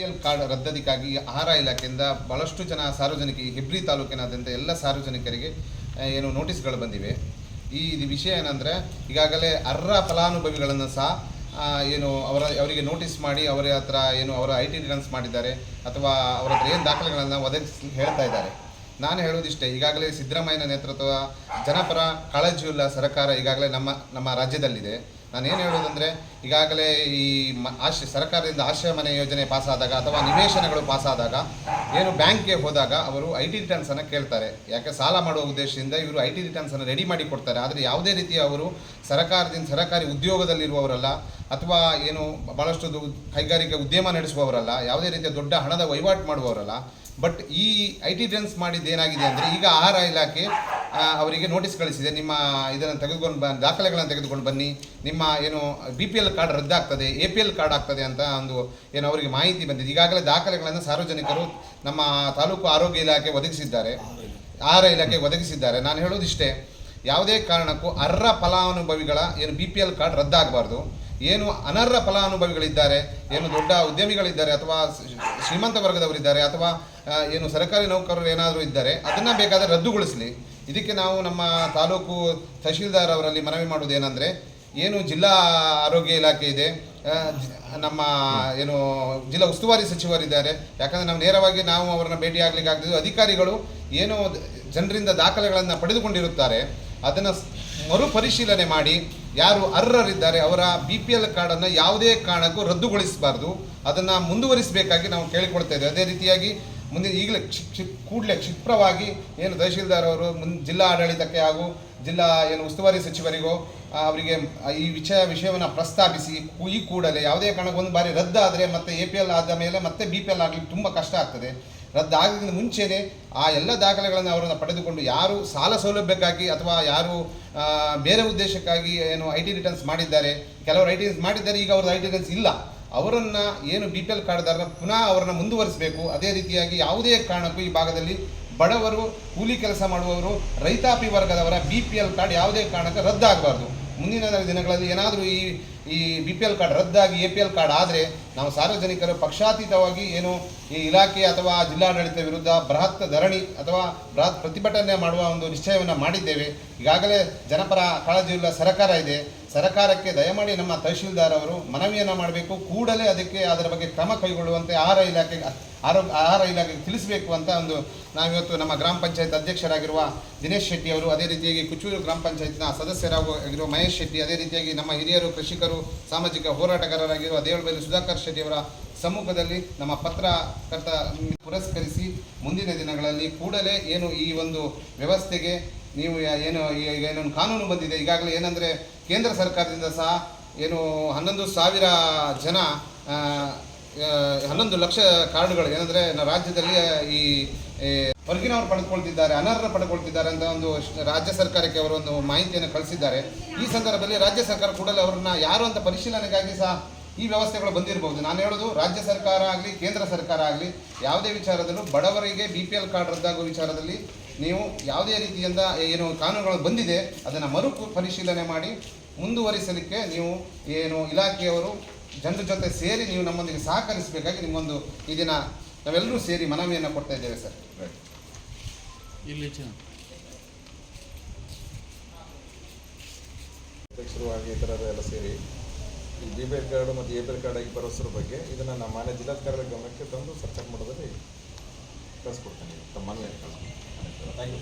P L card ರದ್ದತಿಗಾಗಿ ಆಹಾರ ಇಲಾಖೆಯಿಂದ ಬಹಳಷ್ಟು ಜನ ಸಾರ್ವಜನಿಕ ಹೆಬ್ರಿ ತಾಲೂಕಿನಾದ್ಯಂತ ಎಲ್ಲ ಸಾರ್ವಜನಿಕರಿಗೆ ಏನು ನೋಟಿಸ್ಗಳು ಬಂದಿವೆ. ಈ ವಿಷಯ ಏನಂದರೆ, ಈಗಾಗಲೇ ಅರ್ಹ ಫಲಾನುಭವಿಗಳನ್ನು ಸಹ ಏನು ಅವರ, ಅವರಿಗೆ ನೋಟಿಸ್ ಮಾಡಿ ಅವರ ಹತ್ರ ಏನು ಅವರ ಐ ಟಿ ರಿಟರ್ನ್ಸ್ ಮಾಡಿದ್ದಾರೆ, ಅಥವಾ ಅವರ ಹತ್ರ ಏನು ದಾಖಲೆಗಳನ್ನು ಒದಗಿಸಿ, ಹೇಳ್ತಾ ಇದ್ದಾರೆ. ನಾನು ಹೇಳೋದಿಷ್ಟೇ ಈಗಾಗಲೇ ಸಿದ್ದರಾಮಯ್ಯನ ನೇತೃತ್ವದ ಜನಪರ ಕಾಳಜಿಯುಳ್ಳ ಸರ್ಕಾರ ಈಗಾಗಲೇ ನಮ್ಮ ನಮ್ಮ ರಾಜ್ಯದಲ್ಲಿದೆ. ನಾನೇನು ಹೇಳೋದಂದರೆ, ಈಗಾಗಲೇ ಈ ಮ ಆಶ್ರ ಸರ್ಕಾರದಿಂದ ಆಶ್ರಯ ಮನೆ ಯೋಜನೆ ಪಾಸಾದಾಗ ಅಥವಾ ನಿವೇಶನಗಳು ಪಾಸಾದಾಗ, ಏನು ಬ್ಯಾಂಕ್ಗೆ ಹೋದಾಗ ಅವರು ಐ ಟಿ ರಿಟರ್ನ್ಸನ್ನು ಕೇಳ್ತಾರೆ. ಯಾಕೆ ಸಾಲ ಮಾಡುವ ಉದ್ದೇಶದಿಂದ ಇವರು ಐ ಟಿ ರಿಟರ್ನ್ಸನ್ನು ರೆಡಿ ಮಾಡಿ ಕೊಡ್ತಾರೆ. ಆದರೆ ಯಾವುದೇ ರೀತಿಯ ಅವರು ಸರ್ಕಾರದಿಂದ, ಸರ್ಕಾರಿ ಉದ್ಯೋಗದಲ್ಲಿರುವವರಲ್ಲ ಅಥವಾ ಏನು ಭಾಳಷ್ಟು ಕೈಗಾರಿಕೆ ಉದ್ಯಮ ನಡೆಸುವವರಲ್ಲ, ಯಾವುದೇ ರೀತಿಯ ದೊಡ್ಡ ಹಣದ ವಹಿವಾಟು ಮಾಡುವವರಲ್ಲ ಬಟ್ ಈ ಐ ಟಿ ಡ್ಯಾನ್ಸ್ ಮಾಡಿದ್ದು ಏನಾಗಿದೆ ಅಂದರೆ ಈಗ ಆಹಾರ ಇಲಾಖೆ ಅವರಿಗೆ ನೋಟಿಸ್ ಕಳಿಸಿದೆ. ನಿಮ್ಮ ಇದನ್ನು ತೆಗೆದುಕೊಂಡು ಬ, ದಾಖಲೆಗಳನ್ನು ತೆಗೆದುಕೊಂಡು ಬನ್ನಿ. ನಿಮ್ಮ ಏನು ಬಿ ಪಿ ಎಲ್ ಕಾರ್ಡ್ ರದ್ದಾಗ್ತದೆ ಎ ಪಿ ಎಲ್ ಕಾರ್ಡ್ ಆಗ್ತದೆ ಅಂತ ಒಂದು ಏನು ಅವರಿಗೆ ಮಾಹಿತಿ ಬಂದಿದೆ. ಈಗಾಗಲೇ ದಾಖಲೆಗಳನ್ನು ಸಾರ್ವಜನಿಕರು ನಮ್ಮ ತಾಲೂಕು ಆರೋಗ್ಯ ಇಲಾಖೆ ಒದಗಿಸಿದ್ದಾರೆ. ಆಹಾರ ಇಲಾಖೆ ಒದಗಿಸಿದ್ದಾರೆ. ನಾನು ಹೇಳೋದಿಷ್ಟೇ ಯಾವುದೇ ಕಾರಣಕ್ಕೂ ಅರ್ಹ ಫಲಾನುಭವಿಗಳ ಏನು ಬಿ ಪಿ ಎಲ್ ಕಾರ್ಡ್ ರದ್ದಾಗಬಾರ್ದು. ಏನು ಅನರ್ಹ ಫಲಾನುಭವಿಗಳಿದ್ದಾರೆ, ಏನು ದೊಡ್ಡ ಉದ್ಯಮಿಗಳಿದ್ದಾರೆ ಅಥವಾ ಶ್ರೀ- ಶ್ರೀಮಂತ ವರ್ಗದವರಿದ್ದಾರೆ ಅಥವಾ ಏನು ಸರ್ಕಾರಿ ನೌಕರರು ಏನಾದರೂ ಇದ್ದಾರೆ ಅದನ್ನು ಬೇಕಾದರೆ ರದ್ದುಗೊಳಿಸಲಿ. ಇದಕ್ಕೆ ನಾವು ನಮ್ಮ ತಾಲೂಕು ತಹಶೀಲ್ದಾರ್ ಅವರಲ್ಲಿ ಮನವಿ ಮಾಡೋದೇನೆಂದರೆ ಏನು ಜಿಲ್ಲಾ ಆರೋಗ್ಯ ಇಲಾಖೆ ಇದೆ ನಮ್ಮ ಏನು ಜಿಲ್ಲಾ ಉಸ್ತುವಾರಿ ಸಚಿವರಿದ್ದಾರೆ. ಯಾಕಂದರೆ ನಾವು ನೇರವಾಗಿ ನಾವು ಅವರನ್ನ ಭೇಟಿ ಆಗಲಿಕ್ಕೆ ಆಗ್ತಿದ್ದು ಅಧಿಕಾರಿಗಳು ಏನು ಜನರಿಂದ ದಾಖಲೆಗಳನ್ನು ಪಡೆದುಕೊಂಡಿರುತ್ತಾರೆ. ಅದನ್ನು ಮರುಪರಿಶೀಲನೆ ಮಾಡಿ ಯಾರು ಅರ್ಹರಿದ್ದಾರೆ ಅವರ ಬಿ ಪಿ ಎಲ್ ಕಾರ್ಡನ್ನು ಯಾವುದೇ ಕಾರಣಕ್ಕೂ ರದ್ದುಗೊಳಿಸಬಾರ್ದು. ಅದನ್ನು ಮುಂದುವರಿಸಬೇಕಾಗಿ ನಾವು ಕೇಳಿಕೊಳ್ತಾ ಇದ್ದೇವೆ. ಅದೇ ರೀತಿಯಾಗಿ ಮುಂದೆ ಈಗಲೇ ಕ್ಷಿ ಕ್ಷಿ ಕೂಡಲೇ ಕ್ಷಿಪ್ರವಾಗಿ ಏನು ತಹಶೀಲ್ದಾರ್ ಅವರು ಮುಂದೆ ಜಿಲ್ಲಾ ಆಡಳಿತಕ್ಕೆ ಹಾಗೂ ಜಿಲ್ಲಾ ಏನು ಉಸ್ತುವಾರಿ ಸಚಿವರಿಗೂ ಅವರಿಗೆ ಈ ವಿಷಯ, ವಿಷಯವನ್ನು ಪ್ರಸ್ತಾಪಿಸಿ ಈ ಕೂಡಲೇ ಯಾವುದೇ ಕಾರಣಕ್ಕೆ ಒಂದು ಬಾರಿ ರದ್ದಾದರೆ ಮತ್ತೆ ಎ ಪಿ ಎಲ್ ಆದ ಮೇಲೆ ಮತ್ತೆ ಬಿ ಪಿ ಎಲ್ ಆಗಲಿಕ್ಕೆ ತುಂಬ ಕಷ್ಟ ಆಗ್ತದೆ. ರದ್ದಾಗಿದ್ದ ಮುಂಚೆಯೇ ಆ ಎಲ್ಲ ದಾಖಲೆಗಳನ್ನು ಅವರನ್ನು ಪಡೆದುಕೊಂಡು ಯಾರು ಸಾಲ ಸೌಲಭ್ಯಕ್ಕಾಗಿ ಅಥವಾ ಯಾರು ಬೇರೆ ಉದ್ದೇಶಕ್ಕಾಗಿ ಏನು ಐ ಟಿ ರಿಟರ್ನ್ಸ್ ಮಾಡಿದ್ದಾರೆ, ಕೆಲವರು ಐ ಟಿ ರಿಟರ್ನ್ಸ್ ಮಾಡಿದ್ದಾರೆ, ಈಗ ಅವ್ರದ್ದು ಐ ಟಿ ರಿಟರ್ನ್ಸ್ ಇಲ್ಲ. ಅವರನ್ನು ಏನು ಬಿ ಪಿ ಎಲ್ ಕಾರ್ಡ್ದಾರನ ಪುನಃ ಅವರನ್ನು ಮುಂದುವರಿಸಬೇಕು. ಅದೇ ರೀತಿಯಾಗಿ ಯಾವುದೇ ಕಾರಣಕ್ಕೂ ಈ ಭಾಗದಲ್ಲಿ ಬಡವರು, ಕೂಲಿ ಕೆಲಸ ಮಾಡುವವರು, ರೈತಾಪಿ ವರ್ಗದವರ ಬಿ ಪಿ ಎಲ್ ಕಾರ್ಡ್ ಯಾವುದೇ ಕಾರಣಕ್ಕೆ ರದ್ದಾಗಬಾರ್ದು. ಮುಂದಿನ ದಿನಗಳಲ್ಲಿ ಏನಾದರೂ ಈ ಈ ಬಿ ಪಿ ಎಲ್ ಕಾರ್ಡ್ ರದ್ದಾಗಿ ಎ ಪಿ ಎಲ್ ಕಾರ್ಡ್ ಆದರೆ ನಾವು ಸಾರ್ವಜನಿಕರು ಪಕ್ಷಾತೀತವಾಗಿ ಏನು ಈ ಇಲಾಖೆ ಅಥವಾ ಜಿಲ್ಲಾಡಳಿತ ವಿರುದ್ಧ ಬೃಹತ್ ಧರಣಿ ಅಥವಾ ಬೃಹತ್ ಪ್ರತಿಭಟನೆ ಮಾಡುವ ಒಂದು ನಿಶ್ಚಯವನ್ನು ಮಾಡಿದ್ದೇವೆ. ಈಗಾಗಲೇ ಜನಪರ ಕಾಳಜಿಯುಳ್ಳ ಸರ್ಕಾರ ಇದೆ. ಸರ್ಕಾರಕ್ಕೆ ದಯಮಾಡಿ ನಮ್ಮ ತಹಶೀಲ್ದಾರ್ ಅವರು ಮನವಿಯನ್ನು ಮಾಡಬೇಕು. ಕೂಡಲೇ ಅದಕ್ಕೆ ಅದರ ಬಗ್ಗೆ ಕ್ರಮ ಕೈಗೊಳ್ಳುವಂತೆ ಆಹಾರ ಇಲಾಖೆಗೆ ಆರೋಗ್ಯ, ಆಹಾರ ಇಲಾಖೆಗೆ ತಿಳಿಸಬೇಕು ಅಂತ ಒಂದು ನಾವಿವತ್ತು ನಮ್ಮ ಗ್ರಾಮ ಪಂಚಾಯತ್ ಅಧ್ಯಕ್ಷರಾಗಿರುವ ದಿನೇಶ್ ಶೆಟ್ಟಿ ಅವರು ಅದೇ ರೀತಿಯಾಗಿ ಕುಚೂರು ಗ್ರಾಮ ಪಂಚಾಯತ್ನ ಸದಸ್ಯರಾಗಿರುವ ಮಹೇಶ್ ಶೆಟ್ಟಿ, ಅದೇ ರೀತಿಯಾಗಿ ನಮ್ಮ ಹಿರಿಯರು, ಕೃಷಿಕರು, ಸಾಮಾಜಿಕ ಹೋರಾಟಗಾರರಾಗಿರುವ ದೇವಳಬೈಲು ಸುಧಾಕರ್ ಶೆಟ್ಟಿ ಅವರ ಸಮ್ಮುಖದಲ್ಲಿ ನಮ್ಮ ಪತ್ರಕರ್ತ ಪುರಸ್ಕರಿಸಿ ಮುಂದಿನ ದಿನಗಳಲ್ಲಿ ಕೂಡಲೇ ಏನು ಈ ಒಂದು ವ್ಯವಸ್ಥೆಗೆ ನೀವು ಏನು ಈಗ ಏನೊಂದು ಕಾನೂನು ಬಂದಿದೆ. ಈಗಾಗಲೇ ಏನಂದರೆ ಕೇಂದ್ರ ಸರ್ಕಾರದಿಂದ ಸಹ ಏನು ಹನ್ನೊಂದು ಸಾವಿರ ಜನ ಹನ್ನೊಂದು ಲಕ್ಷ ಕಾರ್ಡ್ಗಳು, ಏನಂದರೆ ರಾಜ್ಯದಲ್ಲಿ ಈ ಈ ಹೊರಗಿನವರು ಪಡೆದುಕೊಳ್ತಿದ್ದಾರೆ ಅನರ್ಹ ಪಡ್ಕೊಳ್ತಿದ್ದಾರೆ ಅಂತ ಒಂದು ರಾಜ್ಯ ಸರ್ಕಾರಕ್ಕೆ ಅವರು ಒಂದು ಮಾಹಿತಿಯನ್ನು ಕಳಿಸಿದ್ದಾರೆ. ಈ ಸಂದರ್ಭದಲ್ಲಿ ರಾಜ್ಯ ಸರ್ಕಾರ ಕೂಡಲೇ ಅವರನ್ನ ಯಾರು ಅಂತ ಪರಿಶೀಲನೆಗಾಗಿ ಸಹ ಈ ವ್ಯವಸ್ಥೆಗಳು ಬಂದಿರಬಹುದು. ನಾನು ಹೇಳೋದು ರಾಜ್ಯ ಸರ್ಕಾರ ಆಗಲಿ, ಕೇಂದ್ರ ಸರ್ಕಾರ ಆಗಲಿ, ಯಾವುದೇ ವಿಚಾರದಲ್ಲೂ ಬಡವರಿಗೆ ಬಿ ಪಿ ಎಲ್ ಕಾರ್ಡ್ ರದ್ದಾಗುವ ವಿಚಾರದಲ್ಲಿ ನೀವು ಯಾವುದೇ ರೀತಿಯಿಂದ ಏನು ಕಾನೂನುಗಳು ಬಂದಿದೆ ಅದನ್ನು ಮರು ಪರಿಶೀಲನೆ ಮಾಡಿ ಮುಂದುವರಿಸಲಿಕ್ಕೆ ನೀವು ಏನು ಇಲಾಖೆಯವರು ಜನರ ಜೊತೆ ಸೇರಿ ನೀವು ನಮ್ಮೊಂದಿಗೆ ಸಹಕರಿಸಬೇಕಾಗಿ ನಿಮ್ಮೊಂದು ಈ ದಿನ ನಾವೆಲ್ಲರೂ ಸೇರಿ ಮನವಿಯನ್ನು ಕೊಡ್ತಾ ಇದ್ದೇವೆ ಸರ್. ಇಲ್ಲಿ ಅಧ್ಯಕ್ಷರು ಹಾಗೆ ಇತರರು ಎಲ್ಲ ಸೇರಿ ಈ ಬಿ ಪಿ ಎಲ್ ಕಾರ್ಡು ಮತ್ತು ಎ ಪಿ ಎಲ್ ಕಾರ್ಡ್ ಆಗಿ ಬರೋಸರ ಬಗ್ಗೆ ಇದನ್ನು ನಮ್ಮ ಮಾನ್ಯ ಜಿಲ್ಲಾಧಿಕಾರಿಗಳ ಗಮನಕ್ಕೆ ತಂದು ಚರ್ಚೆ ಮಾಡೋದ್ರಲ್ಲಿ ಕಳಿಸ್ಕೊಡ್ತೇನೆ ತಮ್ಮ ಮನವಿಯನ್ನು ಕಳಿಸ್ಕೊಡ್ತೀನಿ ಥ್ಯಾಂಕ್ ಯು